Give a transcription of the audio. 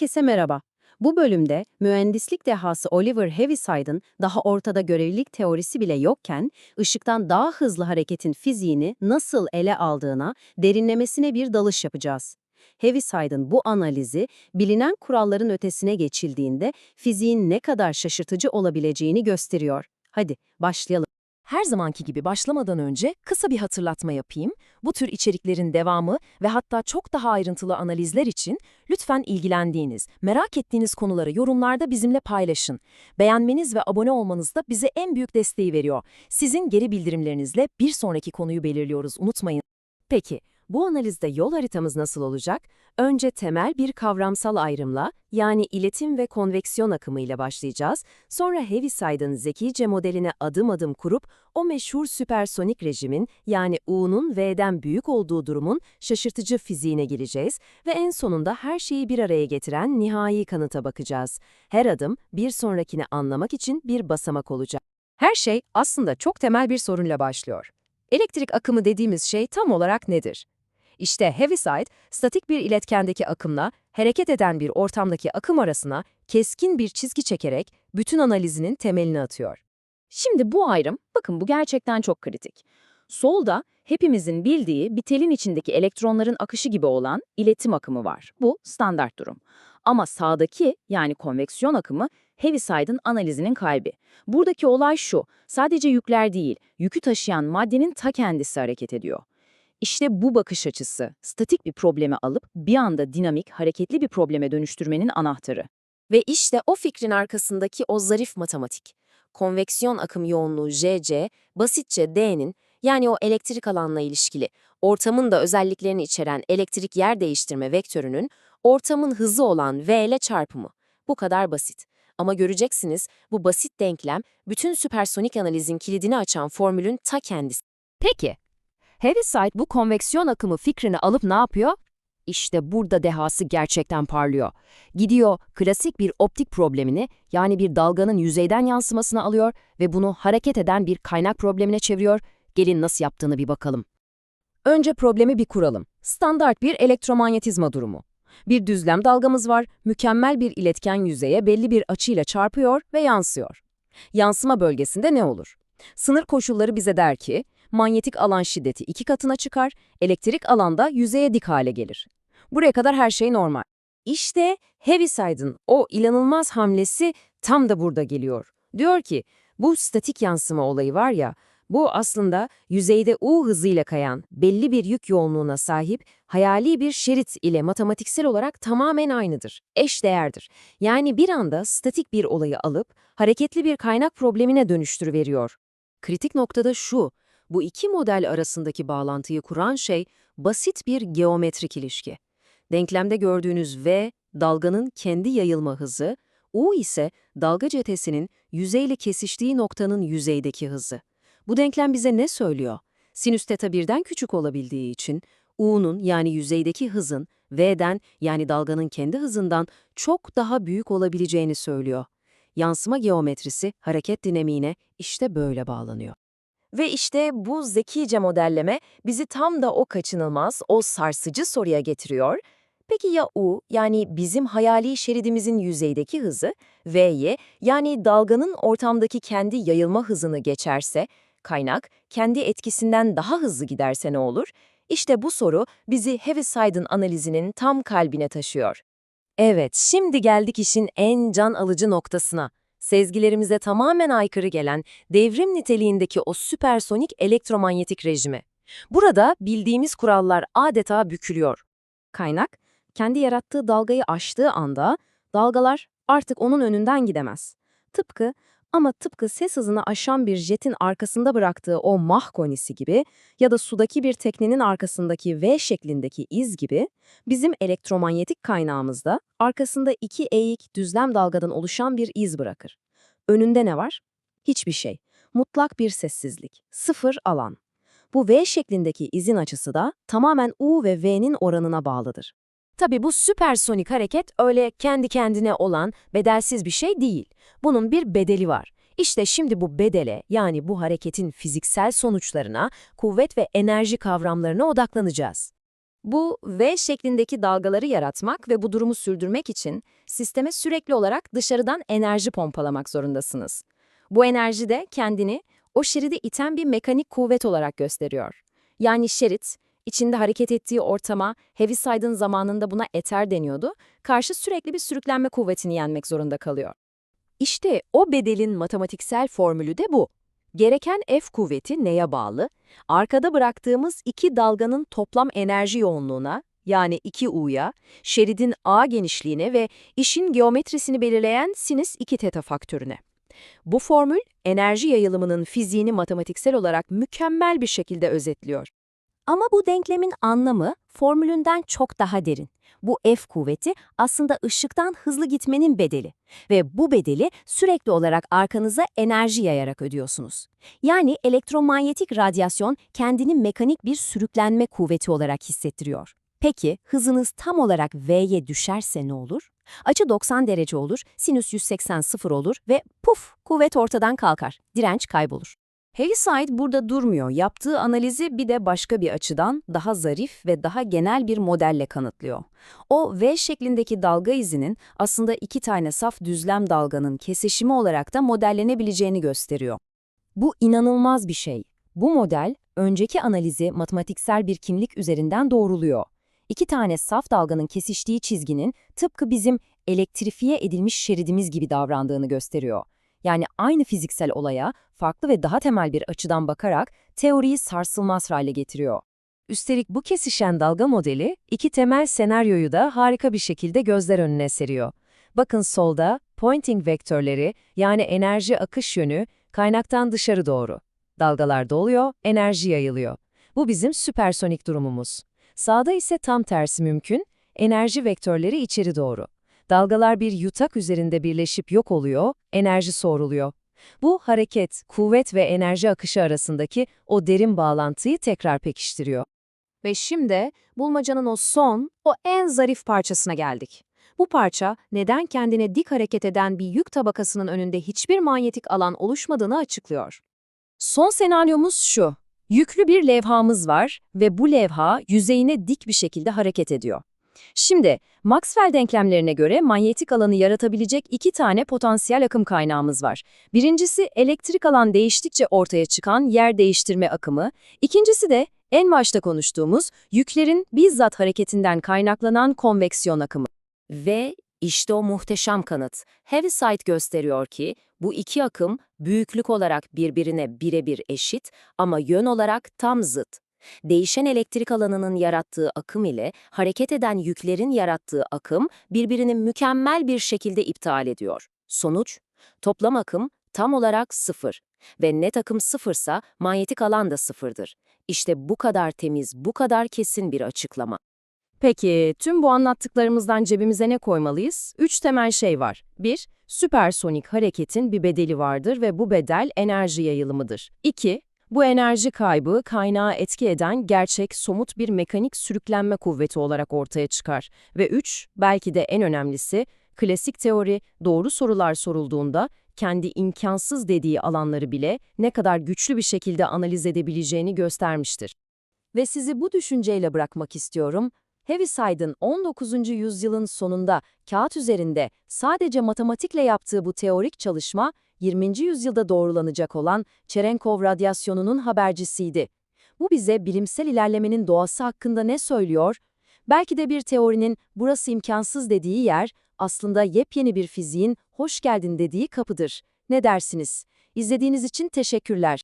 Herkese merhaba. Bu bölümde mühendislik dehası Oliver Heaviside'ın daha ortada görelilik teorisi bile yokken ışıktan daha hızlı hareketin fiziğini nasıl ele aldığına, derinlemesine bir dalış yapacağız. Heaviside'ın bu analizi bilinen kuralların ötesine geçildiğinde fiziğin ne kadar şaşırtıcı olabileceğini gösteriyor. Hadi başlayalım. Her zamanki gibi başlamadan önce kısa bir hatırlatma yapayım. Bu tür içeriklerin devamı ve hatta çok daha ayrıntılı analizler için lütfen ilgilendiğiniz, merak ettiğiniz konuları yorumlarda bizimle paylaşın. Beğenmeniz ve abone olmanız da bize en büyük desteği veriyor. Sizin geri bildirimlerinizle bir sonraki konuyu belirliyoruz, unutmayın. Peki, bu analizde yol haritamız nasıl olacak? Önce temel bir kavramsal ayrımla, yani iletim ve konveksiyon akımı ile başlayacağız. Sonra Heaviside'ın zekice modeline adım adım kurup, o meşhur süpersonik rejimin, yani U'nun V'den büyük olduğu durumun şaşırtıcı fiziğine geleceğiz ve en sonunda her şeyi bir araya getiren nihai kanıta bakacağız. Her adım bir sonrakini anlamak için bir basamak olacak. Her şey aslında çok temel bir sorunla başlıyor. Elektrik akımı dediğimiz şey tam olarak nedir? İşte Heaviside, statik bir iletkendeki akımla hareket eden bir ortamdaki akım arasına keskin bir çizgi çekerek bütün analizinin temelini atıyor. Şimdi bu ayrım, bakın bu gerçekten çok kritik. Solda hepimizin bildiği bir telin içindeki elektronların akışı gibi olan iletim akımı var. Bu standart durum. Ama sağdaki yani konveksiyon akımı Heaviside'ın analizinin kalbi. Buradaki olay şu, sadece yükler değil, yükü taşıyan maddenin ta kendisi hareket ediyor. İşte bu bakış açısı, statik bir problemi alıp bir anda dinamik, hareketli bir probleme dönüştürmenin anahtarı. Ve işte o fikrin arkasındaki o zarif matematik. Konveksiyon akım yoğunluğu JC, basitçe D'nin, yani o elektrik alanla ilişkili, ortamın da özelliklerini içeren elektrik yer değiştirme vektörünün, ortamın hızı olan V ile çarpımı. Bu kadar basit. Ama göreceksiniz, bu basit denklem, bütün süpersonik analizin kilidini açan formülün ta kendisi. Peki, Heaviside bu konveksiyon akımı fikrini alıp ne yapıyor? İşte burada dehası gerçekten parlıyor. Gidiyor klasik bir optik problemini yani bir dalganın yüzeyden yansımasını alıyor ve bunu hareket eden bir kaynak problemine çeviriyor. Gelin nasıl yaptığını bir bakalım. Önce problemi bir kuralım. Standart bir elektromanyetizma durumu. Bir düzlem dalgamız var, mükemmel bir iletken yüzeye belli bir açıyla çarpıyor ve yansıyor. Yansıma bölgesinde ne olur? Sınır koşulları bize der ki, manyetik alan şiddeti iki katına çıkar, elektrik alanda yüzeye dik hale gelir. Buraya kadar her şey normal. İşte Heaviside'ın o inanılmaz hamlesi tam da burada geliyor. Diyor ki, bu statik yansıma olayı var ya, bu aslında yüzeyde U hızıyla kayan, belli bir yük yoğunluğuna sahip, hayali bir şerit ile matematiksel olarak tamamen aynıdır, eş değerdir. Yani bir anda statik bir olayı alıp hareketli bir kaynak problemine dönüştürüveriyor. Kritik noktada şu, bu iki model arasındaki bağlantıyı kuran şey basit bir geometrik ilişki. Denklemde gördüğünüz V, dalganın kendi yayılma hızı, U ise dalga cetesinin yüzeyle kesiştiği noktanın yüzeydeki hızı. Bu denklem bize ne söylüyor? Sinüs teta birden küçük olabildiği için U'nun yani yüzeydeki hızın V'den yani dalganın kendi hızından çok daha büyük olabileceğini söylüyor. Yansıma geometrisi hareket dinamiğine işte böyle bağlanıyor. Ve işte bu zekice modelleme bizi tam da o kaçınılmaz, o sarsıcı soruya getiriyor. Peki ya U, yani bizim hayali şeridimizin yüzeydeki hızı, V'ye, yani dalganın ortamdaki kendi yayılma hızını geçerse, kaynak kendi etkisinden daha hızlı giderse ne olur? İşte bu soru bizi Heaviside'ın analizinin tam kalbine taşıyor. Evet, şimdi geldik işin en can alıcı noktasına sezgilerimize tamamen aykırı gelen devrim niteliğindeki o süpersonik elektromanyetik rejimi. Burada bildiğimiz kurallar adeta bükülüyor. Kaynak, kendi yarattığı dalgayı aştığı anda dalgalar artık onun önünden gidemez. Tıpkı ama tıpkı ses hızını aşan bir jetin arkasında bıraktığı o Mach konisi gibi ya da sudaki bir teknenin arkasındaki V şeklindeki iz gibi bizim elektromanyetik kaynağımızda arkasında iki eğik düzlem dalgadan oluşan bir iz bırakır. Önünde ne var? Hiçbir şey. Mutlak bir sessizlik. Sıfır alan. Bu V şeklindeki izin açısı da tamamen U ve V'nin oranına bağlıdır. Tabi bu süpersonik hareket öyle kendi kendine olan bedelsiz bir şey değil. Bunun bir bedeli var. İşte şimdi bu bedele yani bu hareketin fiziksel sonuçlarına, kuvvet ve enerji kavramlarına odaklanacağız. Bu V şeklindeki dalgaları yaratmak ve bu durumu sürdürmek için sisteme sürekli olarak dışarıdan enerji pompalamak zorundasınız. Bu enerji de kendini o şeridi iten bir mekanik kuvvet olarak gösteriyor. Yani şerit, içinde hareket ettiği ortama, Heaviside'ın zamanında buna eter deniyordu, karşı sürekli bir sürüklenme kuvvetini yenmek zorunda kalıyor. İşte o bedelin matematiksel formülü de bu. Gereken F kuvveti neye bağlı? Arkada bıraktığımız iki dalganın toplam enerji yoğunluğuna, yani 2U'ya, şeridin A genişliğine ve işin geometrisini belirleyen sinüs 2 teta faktörüne. Bu formül, enerji yayılımının fiziğini matematiksel olarak mükemmel bir şekilde özetliyor. Ama bu denklemin anlamı formülünden çok daha derin. Bu F kuvveti aslında ışıktan hızlı gitmenin bedeli ve bu bedeli sürekli olarak arkanıza enerji yayarak ödüyorsunuz. Yani elektromanyetik radyasyon kendini mekanik bir sürüklenme kuvveti olarak hissettiriyor. Peki hızınız tam olarak V'ye düşerse ne olur? Açı 90 derece olur, sinüs 180 sıfır olur ve puf kuvvet ortadan kalkar, direnç kaybolur. Heaviside burada durmuyor. Yaptığı analizi bir de başka bir açıdan daha zarif ve daha genel bir modelle kanıtlıyor. O V şeklindeki dalga izinin aslında iki tane saf düzlem dalganın kesişimi olarak da modellenebileceğini gösteriyor. Bu inanılmaz bir şey. Bu model, önceki analizi matematiksel bir kimlik üzerinden doğruluyor. İki tane saf dalganın kesiştiği çizginin tıpkı bizim elektrifiye edilmiş şeridimiz gibi davrandığını gösteriyor. Yani aynı fiziksel olaya farklı ve daha temel bir açıdan bakarak teoriyi sarsılmaz hale getiriyor. Üstelik bu kesişen dalga modeli iki temel senaryoyu da harika bir şekilde gözler önüne seriyor. Bakın solda pointing vektörleri yani enerji akış yönü kaynaktan dışarı doğru. Dalgalar doluyor, enerji yayılıyor. Bu bizim süpersonik durumumuz. Sağda ise tam tersi mümkün, enerji vektörleri içeri doğru. Dalgalar bir yutak üzerinde birleşip yok oluyor, enerji soğuruluyor. Bu hareket, kuvvet ve enerji akışı arasındaki o derin bağlantıyı tekrar pekiştiriyor. Ve şimdi bulmacanın o son, o en zarif parçasına geldik. Bu parça neden kendine dik hareket eden bir yük tabakasının önünde hiçbir manyetik alan oluşmadığını açıklıyor. Son senaryomuz şu. Yüklü bir levhamız var ve bu levha yüzeyine dik bir şekilde hareket ediyor. Şimdi, Maxwell denklemlerine göre manyetik alanı yaratabilecek iki tane potansiyel akım kaynağımız var. Birincisi elektrik alan değiştikçe ortaya çıkan yer değiştirme akımı, ikincisi de en başta konuştuğumuz yüklerin bizzat hareketinden kaynaklanan konveksiyon akımı. Ve işte o muhteşem kanıt. Heaviside gösteriyor ki bu iki akım büyüklük olarak birbirine birebir eşit ama yön olarak tam zıt. Değişen elektrik alanının yarattığı akım ile hareket eden yüklerin yarattığı akım birbirini mükemmel bir şekilde iptal ediyor. Sonuç, toplam akım tam olarak sıfır ve net akım sıfırsa manyetik alan da sıfırdır. İşte bu kadar temiz, bu kadar kesin bir açıklama. Peki, tüm bu anlattıklarımızdan cebimize ne koymalıyız? Üç temel şey var. 1. Süpersonik hareketin bir bedeli vardır ve bu bedel enerji yayılımıdır. 2. Bu enerji kaybı kaynağı etki eden gerçek, somut bir mekanik sürüklenme kuvveti olarak ortaya çıkar. Ve 3. Belki de en önemlisi, klasik teori doğru sorular sorulduğunda kendi imkansız dediği alanları bile ne kadar güçlü bir şekilde analiz edebileceğini göstermiştir. Ve sizi bu düşünceyle bırakmak istiyorum. Heaviside'ın 19. yüzyılın sonunda kağıt üzerinde sadece matematikle yaptığı bu teorik çalışma, 20. yüzyılda doğrulanacak olan Cherenkov radyasyonunun habercisiydi. Bu bize bilimsel ilerlemenin doğası hakkında ne söylüyor? Belki de bir teorinin burası imkansız dediği yer, aslında yepyeni bir fiziğin hoş geldin dediği kapıdır. Ne dersiniz? İzlediğiniz için teşekkürler.